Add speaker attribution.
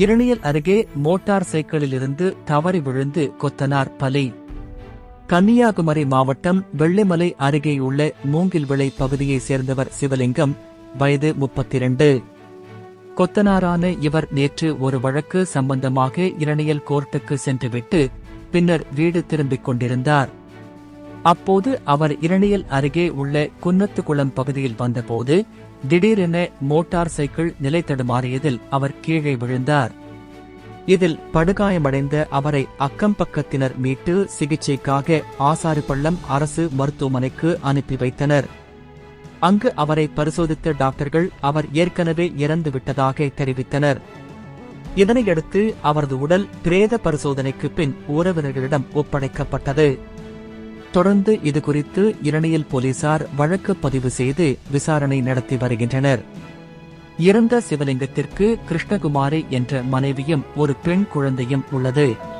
Speaker 1: இரணியல் அருகே மோட்டார் சைக்கிளில் இருந்து தவறி விழுந்து கொத்தனார் பலி. கன்னியாகுமரி மாவட்டம் வெள்ளிமலை அருகேயுள்ள மூங்கில்விளை பகுதியைச் சேர்ந்தவர் சிவலிங்கம் வயது முப்பத்தி இரண்டு கொத்தனாரான இவர் நேற்று ஒரு வழக்கு சம்பந்தமாக இரணியல் கோர்ட்டுக்கு சென்றுவிட்டு பின்னர் வீடு திரும்பிக் கொண்டிருந்தார். அப்போது அவர் இரணியல் அருகே உள்ள குன்னத்துக்குளம் பகுதியில் வந்தபோது திடீரென மோட்டார் சைக்கிள் நிலை தடுமாறியதில் அவர் கீழே விழுந்தார். இதில் படுகாயமடைந்த அவரை அக்கம் பக்கத்தினர் மீட்டு சிகிச்சைக்காக ஆசாரிப்பள்ளம் அரசு மருத்துவமனைக்கு அனுப்பி வைத்தனர். அங்கு அவரை பரிசோதித்த டாக்டர்கள் அவர் ஏற்கனவே இறந்து விட்டதாக தெரிவித்தனர். இதனையடுத்து அவரது உடல் பிரேத பரிசோதனைக்கு பின் உறவினர்களிடம் ஒப்படைக்கப்பட்டது. தொடர்ந்து இதுகுறித்து இரணியல் போலீசார் வழக்கு பதிவு செய்து விசாரணை நடத்தி வருகின்றனர். இறந்த சிவலிங்கத்திற்கு கிருஷ்ணகுமாரி என்ற மனைவியும் ஒரு பெண் குழந்தையும் உள்ளது.